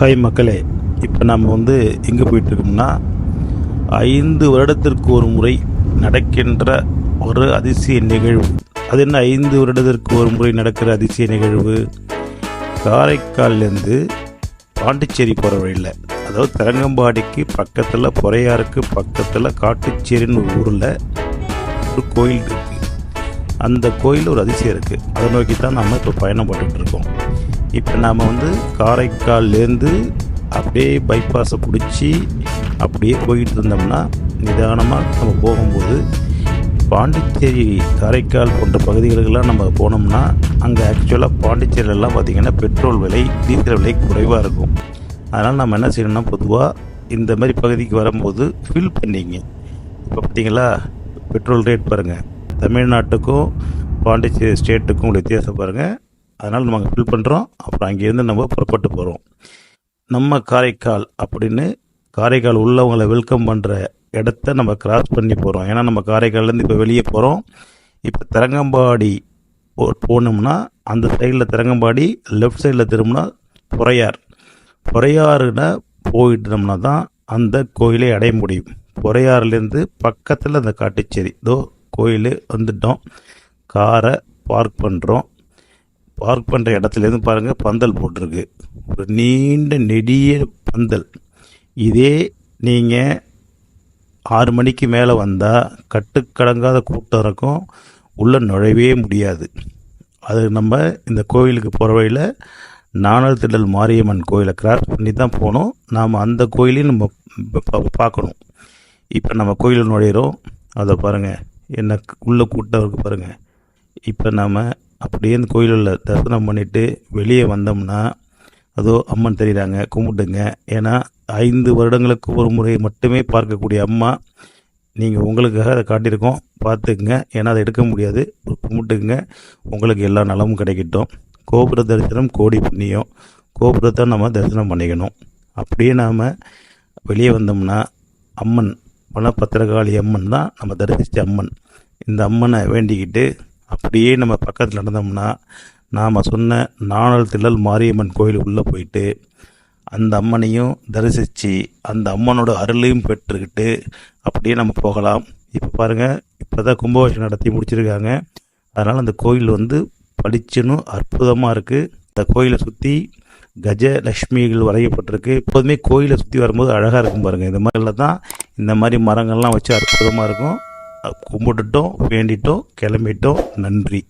Hi மக்களே இப்போ நம்ம வந்து எங்கே போயிட்டுருக்கோம்னா ஐந்து வருடத்திற்கு ஒரு முறை நடக்கின்ற ஒரு அதிசய நிகழ்வு. அது என்ன? ஐந்து வருடத்திற்கு ஒரு முறை நடக்கிற அதிசய நிகழ்வு. காரைக்கால்லேருந்து பாண்டிச்சேரி போகிற வழியில் அதாவது தரங்கம்பாடிக்கு பக்கத்தில் பொறையாருக்கு பக்கத்தில் காட்டுச்சேரின்னு ஒரு ஊரில் ஒரு கோயில் இருக்குது அந்த கோயில் ஒரு அதிசயம் இருக்குது அதை நோக்கி தான் நம்ம இப்போ பயணம் இருக்கோம். இப்போ நாம் வந்து காரைக்கால்லேருந்து அப்படியே பைபாஸை பிடிச்சி அப்படியே போயிட்டு இருந்தோம்னா நிதானமாக நம்ம போகும்போது பாண்டிச்சேரி காரைக்கால் போன்ற பகுதிகளுக்கெல்லாம் நம்ம போனோம்னா அங்கே ஆக்சுவலாக பாண்டிச்சேரியிலலாம் பார்த்திங்கன்னா பெட்ரோல் விலை டீசல் விலை குறைவாக இருக்கும். அதனால் நம்ம என்ன செய்யணும்னா பொதுவாக இந்த மாதிரி பகுதிக்கு வரும்போது ஃபில் பண்ணிங்க. இப்போ பார்த்தீங்களா பெட்ரோல் ரேட் பாருங்கள் தமிழ்நாட்டுக்கும் பாண்டிச்சேரி ஸ்டேட்டுக்கும் உள்ள வித்தியாசம் பாருங்கள் அதனால் நம்ம அங்கே ஃபில் பண்ணுறோம் அப்புறம் அங்கேருந்து நம்ம புறப்பட்டு போகிறோம் நம்ம காரைக்கால் அப்படின்னு காரைக்கால் உள்ளவங்களை வெல்கம் பண்ணுற இடத்த நம்ம கிராஸ் பண்ணி போகிறோம் ஏன்னா நம்ம காரைக்கால்லேருந்து இப்போ வெளியே போகிறோம் இப்போ தரங்கம்பாடி போ- போனோம்னா அந்த சைடில் தரங்கம்பாடி லெஃப்ட் சைடில் திரும்பினா பொறையார். பொறையாறுன போயிட்டோம்னா தான் அந்த கோயிலை அடைய முடியும். பொறையாறுலேருந்து பக்கத்தில் அந்த காட்டுச்சேரி. இதோ கோயில் வந்துட்டோம். காரை பார்க் பண்ணுறோம் பார்க் பண்ணுற இடத்துலேருந்து பாருங்கள் பந்தல் போட்டிருக்கு. ஒரு நீண்ட நெடிய பந்தல். இதே நீங்கள் ஆறு மணிக்கு மேலே வந்தால் கட்டுக்கடங்காத கூட்டம் இருக்கும் உள்ளே நுழையவே முடியாது. அது நம்ம இந்த கோயிலுக்கு போகிற வழியில் நாணல் திடல் மாரியம்மன் கோயிலை கிராஸ் பண்ணி தான் போகணும். நாம் அந்த கோயிலையும் நம்ம பார்க்கணும். இப்போ நம்ம கோயிலில் நுழையிறோம். அதை பாருங்கள் என்ன உள்ள கூட்டம் இருக்குது பாருங்கள் இப்போ நாம் அப்படியே அந்த கோயிலில் தரிசனம் பண்ணிவிட்டு வெளியே வந்தோம்னா அதோ அம்மன் தெரிகிறாங்க கும்பிட்டுங்க ஏன்னா ஐந்து வருடங்களுக்கு ஒரு முறை மட்டுமே பார்க்கக்கூடிய அம்மா நீங்கள் உங்களுக்காக அதை காட்டியிருக்கோம். பார்த்துக்குங்க. ஏன்னா அதை எடுக்க முடியாது. கும்பிட்டுங்க கும்பிட்டுக்குங்க. உங்களுக்கு எல்லா நலமும் கிடைக்கட்டும். கோபுர தரிசனம் கோடி புண்ணியம். கோபுரத்தை நம்ம தரிசனம் பண்ணிக்கணும். அப்படியே நாம் வெளியே வந்தோம்னா அம்மன் பணப்பத்திரகாளி அம்மன் தான் நம்ம தரிசித்த அம்மன். இந்த அம்மனை வேண்டிக்கிட்டு அப்படியே நம்ம பக்கத்தில் நடந்தோம்னா நாம் சொன்ன நாணல் தில்லல் மாரியம்மன் கோயில் உள்ளே போயிட்டு அந்த அம்மனையும் தரிசித்து அந்த அம்மனோட அருளையும் பெற்றுக்கிட்டு அப்படியே நம்ம போகலாம். இப்போ பாருங்கள் இப்போ தான் கும்பாபிஷேகம் நடத்தி முடிச்சிருக்காங்க. அதனால் அந்த கோயில் வந்து பளிச்சுன்னு அற்புதமாக இருக்குது இந்த கோயிலை சுற்றி கஜலட்சுமிகள் வரையப்பட்டிருக்கு. எப்போதுமே கோயிலை சுற்றி வரும்போது அழகாக இருக்கும் பாருங்கள் இந்த மாதிரிலாம் தான் இந்த மாதிரி மரங்கள்லாம் வச்சு அற்புதமாக இருக்கும். கும்பிட்டுட்டோம் வேண்டிட்டோம் கிளம்பிட்டோம். நன்றி.